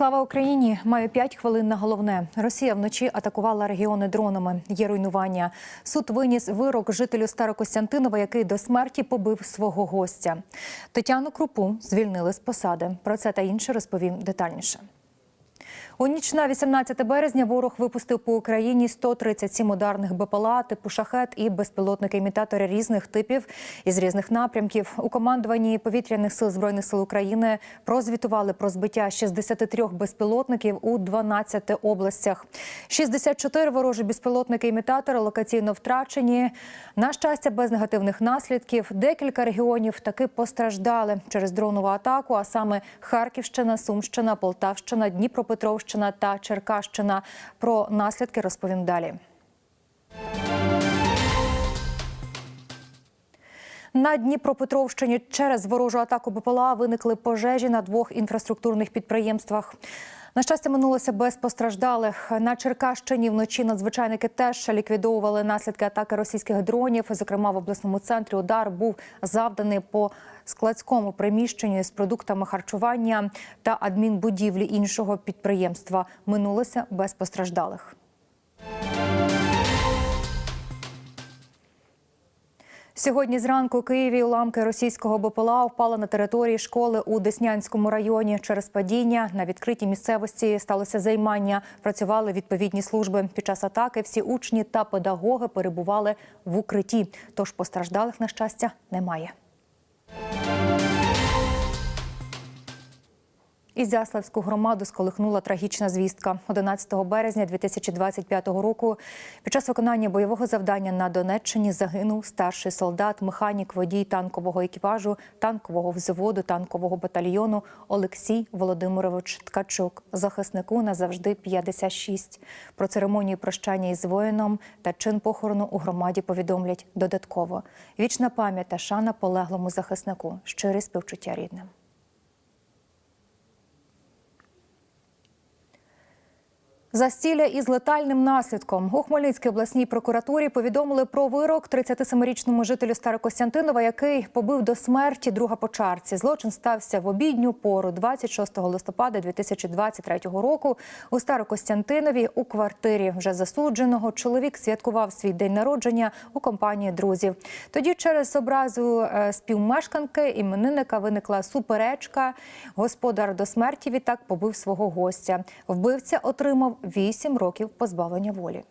Слава Україні! Маю 5 хвилин на головне. Росія вночі атакувала регіони дронами. Є руйнування. Суд виніс вирок жителю Старокостянтинова, який до смерті побив свого гостя. Тетяну Крупу звільнили з посади. Про це та інше розповім детальніше. У ніч на 18 березня ворог випустив по Україні 137 ударних БПЛА, типу шахет і безпілотники-імітатори різних типів із різних напрямків. У командуванні повітряних сил збройних сил України прозвітували про збиття 63 безпілотників у 12 областях. 64 ворожі безпілотники-імітатори локаційно втрачені. На щастя, без негативних наслідків. Декілька регіонів таки постраждали через дронову атаку, а саме Харківщина, Сумщина, Полтавщина, Дніпропетровщина та Черкащина. Про наслідки розповім далі. На Дніпропетровщині через ворожу атаку БПЛА виникли пожежі на двох інфраструктурних підприємствах. На щастя, минулося без постраждалих. На Черкащині вночі надзвичайники теж ліквідовували наслідки атаки російських дронів. Зокрема, в обласному центрі удар був завданий по складському приміщенню з продуктами харчування та адмінбудівлі іншого підприємства. Минулося без постраждалих. Сьогодні зранку у Києві уламки російського БПЛА впали на території школи у Деснянському районі. Через падіння на відкритій місцевості сталося займання. Працювали відповідні служби. Під час атаки всі учні та педагоги перебували в укритті. Тож постраждалих на щастя немає. Ізяславську громаду сколихнула трагічна звістка. 11 березня 2025 року під час виконання бойового завдання на Донеччині загинув старший солдат, механік, водій танкового екіпажу, танкового взводу, танкового батальйону Олексій Володимирович Ткачук, захиснику назавжди 56. Про церемонію прощання із воїном та чин похорону у громаді повідомлять додатково. Вічна пам'ять та шана полеглому захиснику, щирі співчуття рідним. Застілля із летальним наслідком у Хмельницькій обласній прокуратурі повідомили про вирок 37-річному жителю Старокостянтинова, який побив до смерті друга по чарці. Злочин стався в обідню пору 26 листопада 2023 року. У Старокостянтинові у квартирі вже засудженого чоловік святкував свій день народження у компанії друзів. Тоді через образу е, співмешканки іменинника виникла суперечка. Господар до смерті відтак побив свого гостя. Вбивця отримав 8 років позбавлення волі.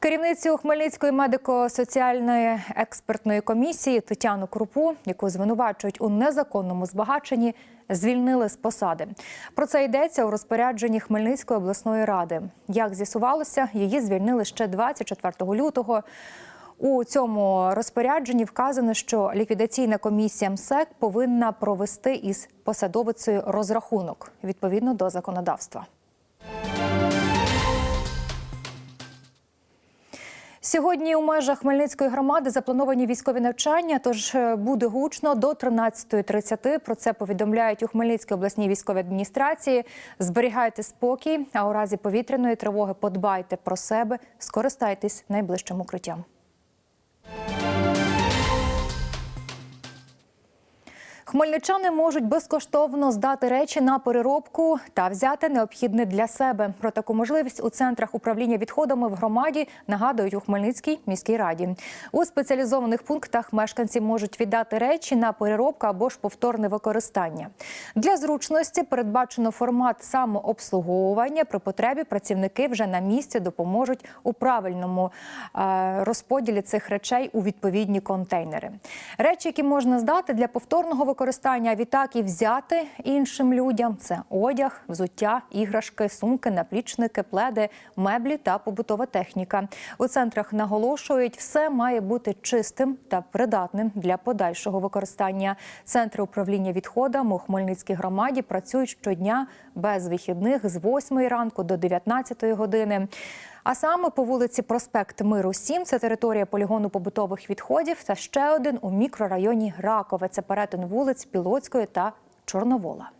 Керівницю Хмельницької медико-соціальної експертної комісії Тетяну Крупу, яку звинувачують у незаконному збагаченні, звільнили з посади. Про це йдеться у розпорядженні Хмельницької обласної ради. Як з'ясувалося, її звільнили ще 24 лютого. У цьому розпорядженні вказано, що ліквідаційна комісія МСЕК повинна провести із посадовицею розрахунок відповідно до законодавства. Сьогодні у межах Хмельницької громади заплановані військові навчання, тож буде гучно до 13.30. Про це повідомляють у Хмельницькій обласній військовій адміністрації. Зберігайте спокій, а у разі повітряної тривоги подбайте про себе, скористайтесь найближчим укриттям. Хмельничани можуть безкоштовно здати речі на переробку та взяти необхідне для себе. Про таку можливість у центрах управління відходами в громаді нагадують у Хмельницькій міській раді. У спеціалізованих пунктах мешканці можуть віддати речі на переробку або ж повторне використання. Для зручності передбачено формат самообслуговування. При потребі працівники вже на місці допоможуть у правильному е, розподілі цих речей у відповідні контейнери. Речі, які можна здати для повторного використання, використання, а відтак і взяти іншим людям це одяг, взуття, іграшки, сумки, наплічники, пледи, меблі та побутова техніка. У центрах наголошують, все має бути чистим та придатним для подальшого використання. Центри управління відходами у Хмельницькій громаді працюють щодня без вихідних з 8 ранку до 19 години. А саме по вулиці Проспект Миру 7 – це територія полігону побутових відходів, та ще один у мікрорайоні Ракове. Це перетин вулиць Пілоцької та Чорновола.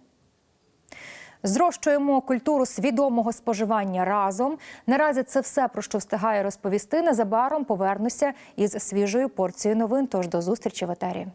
Зрощуємо культуру свідомого споживання разом. Наразі це все про що встигає розповісти. Незабаром повернуся із свіжою порцією новин. Тож до зустрічі в етері.